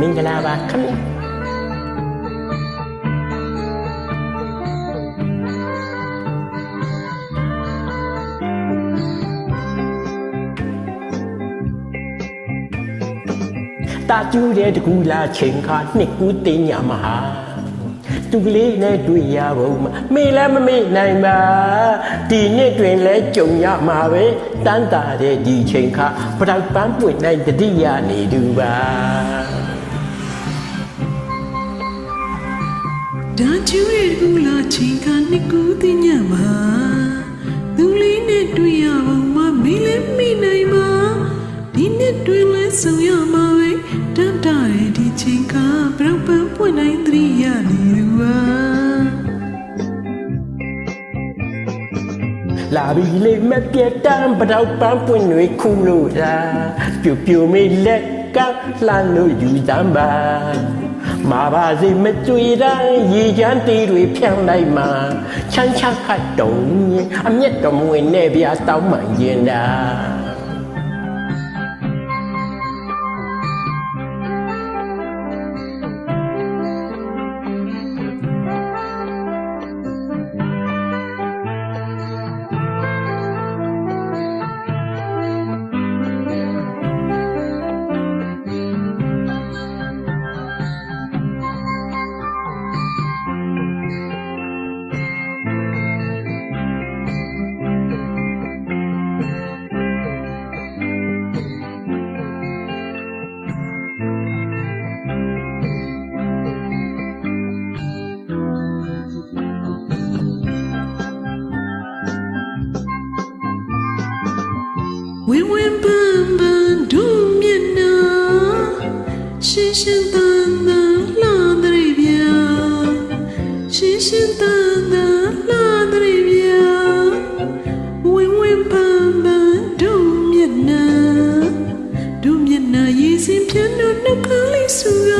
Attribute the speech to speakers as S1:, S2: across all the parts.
S1: မင်္ဂလာပါခင်ဗျာတာကျူးတဲ့တကူလာချိန်ခါနှစ်ကူတင်ညာမဟာ သူကလေးနဲ့တွေ့ရဖို့မမေ့လည်းမမေ့နိုင်ပါဒီနှစ်တွင်လဲကြုံရမှာပဲတန်းတာတဲ့ဒီချိန်ခါပထောက်ပန်းပွင့်နိုင်တတိယနေသူပါ
S2: ဒါကျူရဲ့ကူလာချင်းကနှစ်ကူတင်ညမှာသူလေးနဲ့တွေ့ရအောင်မမေးလည်းမေးနိုင်ပါဒီနှစ်တွင်လဲဆုံရမှာပဲတမ်းတာရဲ့ဒီချင်းကဘရောက်ပန်းပွင့်နိုင်သတိရနေ လူပါ
S1: လာပြီလေမပြတ်တမ်းပတော့ပန်းပွင့်တွေခုလို့သာပြူပြူမေးလက်ကလှမ်းလို့ယူတမ်းပါမာပါစေမကြွေတိုင်းရေချမ်းတီးတွေဖြန့်လိုက်မှာချမ်းချခတ်တုံရင်အမျက်တော်မဝင်နဲ့ဗျာတောင်းမှန်ရင်တာ
S2: ဝင်းဝင်းပန်းပန်းဒုမျက်နှာရှင်းရှင်းတန်တန်လာတဲ့ဗျာရှင်းရှင်းတန်တန်လာတဲ့ဗျာဝင်းဝင်းပန်းပန်းဒုမျက်နှာဒုမျက်နှာရည်စင်ပြတ်လို့နှုတ်ကလေးဆူရ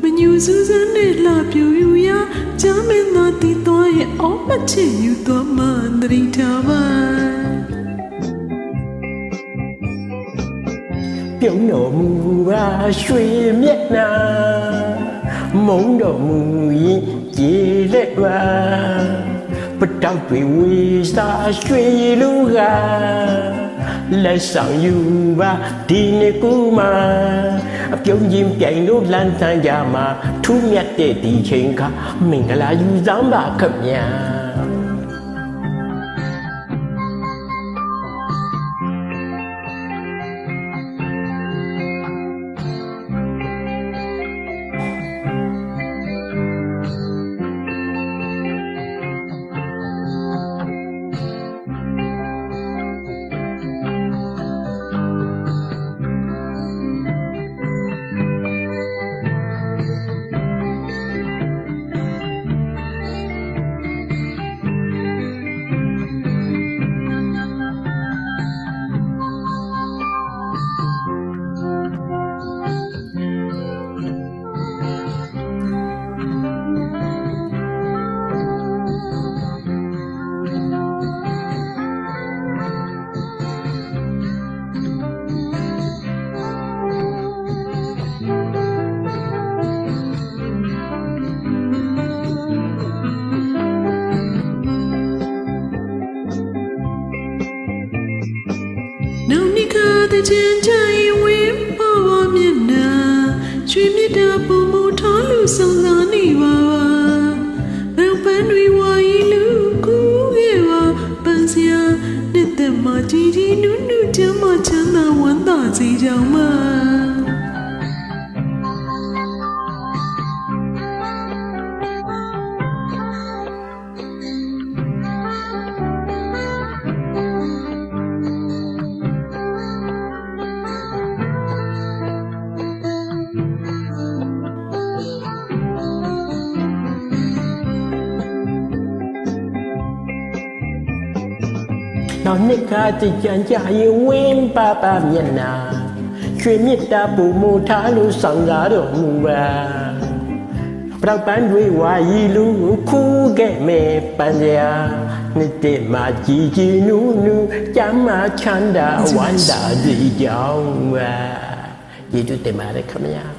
S2: မညူစူးစမ်းနဲ့လှပြူယူရကြားမင်းသာတည်သွားရဲ့အော်မချစ်ယူသွားမှသတိထားပါ
S1: ပြုံးတော်မူပါရွှေမျက်နှာမုံတော်မူရင်ကြည်လက်ပါပတောက်တွေဝေစားရွှေလူကလက်ဆောင်ယူပါဒီနေ့ကူမှာအပြုံးချင်းပြိုင်လို့လန်းဆန်းကြမှာထူးမြတ်တဲ့ဒီချိန်ကမင်္ဂလာယူစမ်းပါခင်ဗျာ
S2: နောင်နိခါတဲ့ချင်းချိုင်ဝင်းပေါ်ပါမျက်နှာရွှေမြတ်တာပုံမထားလို့စုံစမ်းနေပါပါဘယ်ပန်းတွေဝါရီလူကူခဲ့ပါပန်းစရာနှစ်သက်မှကြည်ကြည်နုနုချမ်းမချမ်းသာဝမ်းသာစေကြောင်မှာ
S1: နောက်နှစ်ခါကြည်ကြံကြရင်ဝင်းပါပါမျက်နာရွှေမြစ်တာပူမူထားလို့ဆောင်ကားတော်မူပါပရောက်ပန်းတွေဝါရီလူခူးခဲ့မဲ့ပန်းစရာနှစ်တည်းမှာကြည်ကြည်နူးနူးကြမ်းမှချမ်းသာဝမ်းသာစီကြောင်းပါယေတုတင်ပါတယ်ခမညာ